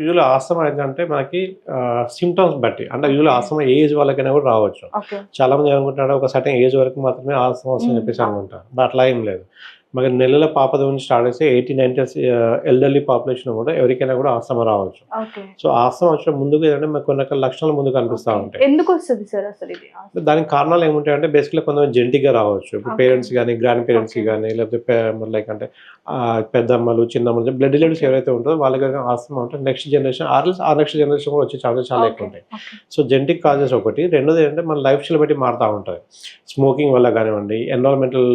Usual asthma ఏంటంటే మనకి symptoms బట్టి. అంటే యూజువల్ ఆస్తమా ఏజ్ వాళ్ళకైనా కూడా రావచ్చు. చాలా మంది అనుకుంటున్నారు ఒక సర్టెన్ ఏజ్ వరకు మాత్రమే ఆస్తమా వస్తుందని Mm. చెప్పేసి అనుకుంటారు. బట్ అట్లా ఏం లేదు. మరి నెలల పాపద నుంచి స్టార్ట్ చేస్తే ఎయిటీ నైన్టీ ఎల్డర్లీ పాపులేషన్ కూడా ఎవరికైనా కూడా ఆస్తమా రావచ్చు. సో ఆస్తమా వచ్చిన ముందుకు ఏంటంటే మనకు కొన్ని రకాల లక్షణాలు ముందు కనిపిస్తూ ఉంటాయి. ఎందుకు వస్తుంది సార్ అసలు ఇది దానికి కారణాలు ఏముంటాయంటే బేసిక్గా కొంతమంది జెంటిక్గా రావచ్చు. ఇప్పుడు. పేరెంట్స్ కానీ గ్రాండ్ పేరెంట్స్ Okay. కానీ లేకపోతే లైక్ అంటే పెద్దమ్మలు చిన్నమ్మలు బ్లడ్ రిలేటివ్స్ ఎవరైతే ఉంటారో వాళ్ళకి ఆస్తమా ఉంటే నెక్స్ట్ జనరేషన్ ఆర్ ఆ నెక్స్ట్ జనరేషన్ కూడా వచ్చే ఛాన్సెస్ చాలా ఎక్కువ ఉంటాయి. సో జెంటిక్ కాజెస్ ఒకటి. రెండోది ఏంటంటే మన లైఫ్ స్టైల్ బట్టి మారుతూ ఉంటుంది స్మోకింగ్ వల్ల కానివ్వండి ఎన్విరాన్మెంటల్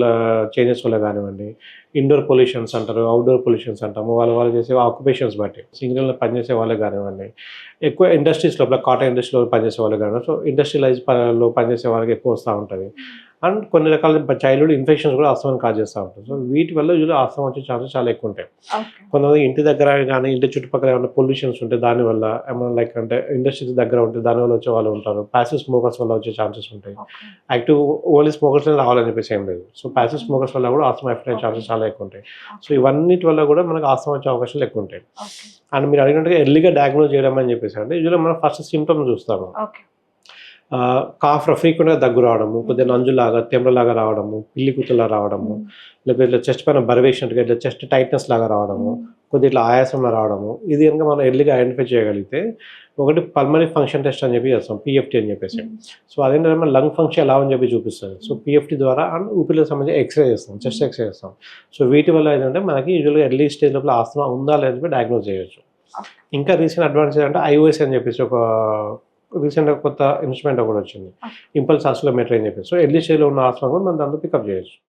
చేంజెస్ వల్ల కానివ్వండి ఇండోర్ పొల్యూషన్స్ అంటారు అవుట్డోర్ పొల్యూషన్స్ అంటాము. వాళ్ళు వాళ్ళు చేసే ఆక్యుపేషన్స్ బట్టి సింగిల్లో పనిచేసే వాళ్ళు కానివ్వండి. ఎక్కువ ఇండస్ట్రీస్ లోపల కాటన్ ఇండస్ట్రీలో పనిచేసే వాళ్ళు కానివ్వండి. సో ఇండస్ట్రియలైజ్లో పనిచేసే వాళ్ళకి ఎక్కువ వస్తూ ఉంటుంది. Hmm. అండ్ కొన్ని రకాల చైల్డ్హుడ్ ఇన్ఫెక్షన్స్ కూడా ఆస్తమాన్ని కాజ్ చేస్తూ ఉంటాయి సో వీటి వల్ల యూజువల్ ఆస్తమా వచ్చే ఛాన్సెస్ చాలా ఎక్కువ ఉంటాయి. కొంతమంది ఇంటి దగ్గర కానీ ఇంటి చుట్టుపక్కల ఏమైనా పొల్యూషన్స్ ఉంటే దానివల్ల ఏమైనా లైక్ అంటే ఇండస్ట్రీస్ దగ్గర ఉంటే దానివల్ల వచ్చే వాళ్ళు ఉంటారు. ప్యాసివ్ స్మోకర్స్ వల్ల వచ్చే ఛాన్సెస్ ఉంటాయి. యాక్టివ్ ఓన్లీ స్మోకర్స్ రావాలని చెప్పేసి ఏం లేదు. సో ప్యాసివ్ స్మోకర్స్ వల్ల కూడా ఆస్తమా ఎఫెక్ట్ అయ్యే ఛాన్సెస్ చాలా ఎక్కువ ఉంటాయి. సో ఇవన్నిటి వల్ల కూడా మనకు ఆస్తమా వచ్చే అవకాశాలు ఎక్కువ ఉంటాయి. అండ్ మీరు అడిగినట్టుగా ఎర్లీగా డయాగ్నోజ్ చేయడం అని చెప్పేసి అంటే యూజువల్గా మనం ఫస్ట్ సిమ్టమ్స్ చూస్తాము. కాఫ్ ఫ్రీక్వెంట్గా దగ్గు రావడము కొద్దిగా నంజులాగా తెమ్మలాగా రావడము పిల్లి కూతులా రావడము లేకపోతే ఇట్లా చెస్ట్ పైన బరివేసినట్టుగా ఇట్లా చెస్ట్ టైట్నెస్ లాగా రావడము కొద్దిగా ఇట్లా ఆయాసంలో రావడము ఇది కనుక మనం ఎర్లీగా ఐడెంటిఫై చేయగలిగితే ఒకటి పల్మరీ ఫంక్షన్ టెస్ట్ అని చెప్పి చేస్తాం పిఎఫ్టీ అని చెప్పేసి. సో అదేంటంటే మన లంగ్ ఫంక్షన్ ఎలా అని చెప్పి చూపిస్తుంది. సో పిఎఫ్టీ ద్వారా అండ్ ఊపిరికి సంబంధించి ఎక్స్రే చేస్తాం చెస్ట్ ఎక్స్రే చేస్తాం. సో వీటి వల్ల ఏంటంటే మనకి యూజువల్గా ఎర్లీ స్టేజ్ లోపల ఆస్తమా ఉందా లేదా చెప్పి డయాగ్నోజ్ చేయొచ్చు. ఇంకా రీసెంట్ అడ్వాన్సెస్ అంటే ఐఓఎస్ అని చెప్పేసి ఒక రీసెంట్గా కొత్త ఇన్స్ట్రుమెంట్ ఒకటి వచ్చింది. ఇంపల్స్ ఆస్లోమీటర్ అని చెప్పేసి. సో ఎర్లీ స్టేజ్లో ఉన్న ఆస్తమా కూడా మనం దాంతో పికప్ చేయొచ్చు.